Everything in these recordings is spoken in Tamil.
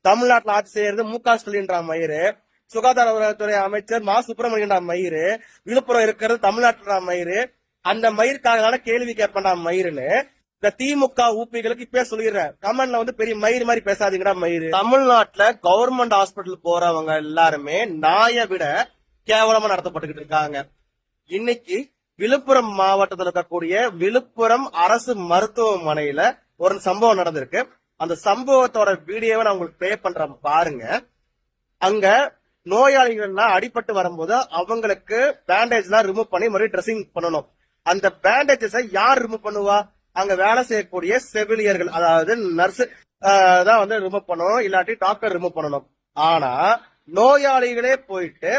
தமிழ்நாட்டில் ஆட்சி செய்யறது மு க ஸ்டாலின்ற மயிறு சுகாதாரத்துறை அமைச்சர் மா. சுப்பிரமணியன்ற மயிறு விழுப்புரம் இருக்கிறது தமிழ்நாட்டுன்ற மயிறு. அந்த மயிருக்காக கேள்வி கேட்பேன்டா மயிருன்னு இந்த திமுக ஊப்பிகளுக்கு இப்பயே சொல்லிடுறேன். கமெண்ட்ல வந்து பெரிய மயிறு மாதிரி பேசாதீங்கடா மயிறு. தமிழ்நாட்டுல கவர்மெண்ட் ஹாஸ்பிட்டல் போறவங்க எல்லாருமே நாயை விட கேவலமா நடத்தப்பட்டுக்கிட்டு இருக்காங்க. இன்னைக்கு விழுப்புரம் மாவட்டத்தில் இருக்கக்கூடிய விழுப்புரம் அரசு மருத்துவமனையில ஒரு சம்பவம் நடந்திருக்கு. அந்த சம்பவத்தோட வீடியோவை நான் உங்களுக்கு ப்ளே பண்றேன் பாருங்க. அங்க நோயாளிகள்லாம் அடிபட்டு வரும்போது அவங்களுக்கு பேண்டேஜ் எல்லாம் ரிமூவ் பண்ணி மறுபடியும் ட்ரெஸ்ஸிங் பண்ணணும். அந்த பேண்டேஜஸை யார் ரிமூவ் பண்ணுவா? அங்க வேலை செய்யக்கூடிய செவிலியர்கள் அதாவது நர்ஸ் தான் வந்து ரிமூவ் பண்ணணும். இல்லாட்டி டாக்டர் ரிமூவ் பண்ணணும். ஆனா நோயாளிகளே போயிட்டு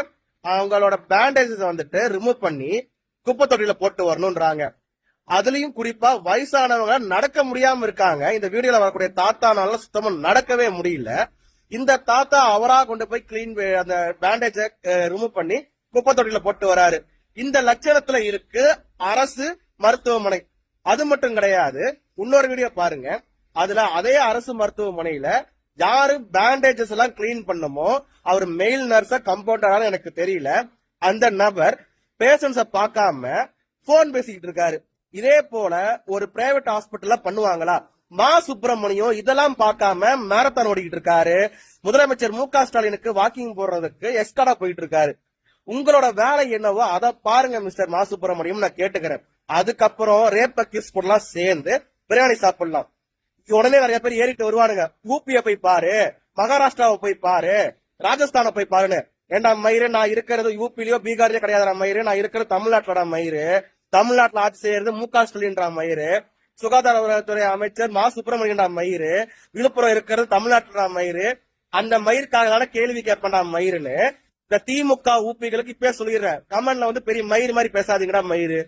அவங்களோட பேண்டேஜஸ் வந்துட்டு ரிமூவ் பண்ணி குப்பை தொட்டியில போட்டு வரணும்ன்றாங்க. அதுலயும் குறிப்பா வயசானவங்க நடக்க முடியாம இருக்காங்க. இந்த வீடியோல வரக்கூடிய தாத்தானால சுத்தமா நடக்கவே முடியல. இந்த தாத்தா அவரா கொண்டு போய் கிளீன் அந்த பேண்டேஜ ரிமூவ் பண்ணி குப்பை தொட்டில போட்டு வராரு. இந்த லட்சணத்துல இருக்கு அரசு மருத்துவமனை. அது மட்டும் கிடையாது. இன்னொரு வீடியோ பாருங்க. அதுல அதே அரசு மருத்துவமனையில யாரு பேண்டேஜஸ் எல்லாம் கிளீன் பண்ணுமோ அவர் மெயில் நர்ஸா கம்பவுண்டரான எனக்கு தெரியல. அந்த நபர் பேஷன்ஸ பார்க்காம போன் பேசிக்கிட்டு இருக்காரு. இதே போல ஒரு பிரைவேட் ஹாஸ்பிட்டல்ல பண்ணுவாங்களா? மா. சுப்பிரமணியம் இதெல்லாம் பார்க்காம மேரத்தான் ஓடிக்கிட்டு இருக்காரு. முதலமைச்சர் மு. க. ஸ்டாலினுக்கு வாக்கிங் போடுறதுக்கு எஸ்காடா போயிட்டு இருக்காரு. உங்களோட வேலை என்னவோ அதை பாருங்க மிஸ்டர் மா. சுப்பிரமணியம் நான் கேட்டுக்கிறேன். அதுக்கப்புறம் ரேப்ப கிஸ் போடலாம் சேர்ந்து பிரியாணி சாப்பிடலாம். உடனே நிறைய பேர் ஏறிட்டு வருவானுங்க. ஊபிய போய் பாரு மகாராஷ்டிராவை போய் பாரு ராஜஸ்தானை போய் பாருன்னு. ஏண்டா மயிறு நான் இருக்கிறது யூபிலயோ பீகார்லயோ கிடையாதுடா மயிறு நான் இருக்கிறது தமிழ்நாட்டோட மயிறு. தமிழ்நாட்டில் ஆட்சி செய்யறது மு க ஸ்டாலின்றா மயிறு சுகாதாரத்துறை அமைச்சர் மா. சுப்பிரமணியன்ற மயிறு விழுப்புரம் இருக்கிறது தமிழ்நாட்டுல மயிறு. அந்த மயிருக்காக கேள்வி கேட்பேன்டா மயிருன்னு இந்த திமுக ஊப்பிகளுக்கு இப்பயே சொல்லிடுறேன். கமெண்ட்ல வந்து பெரிய மயிறு மாதிரி பேசாதீங்கடா மயிறு.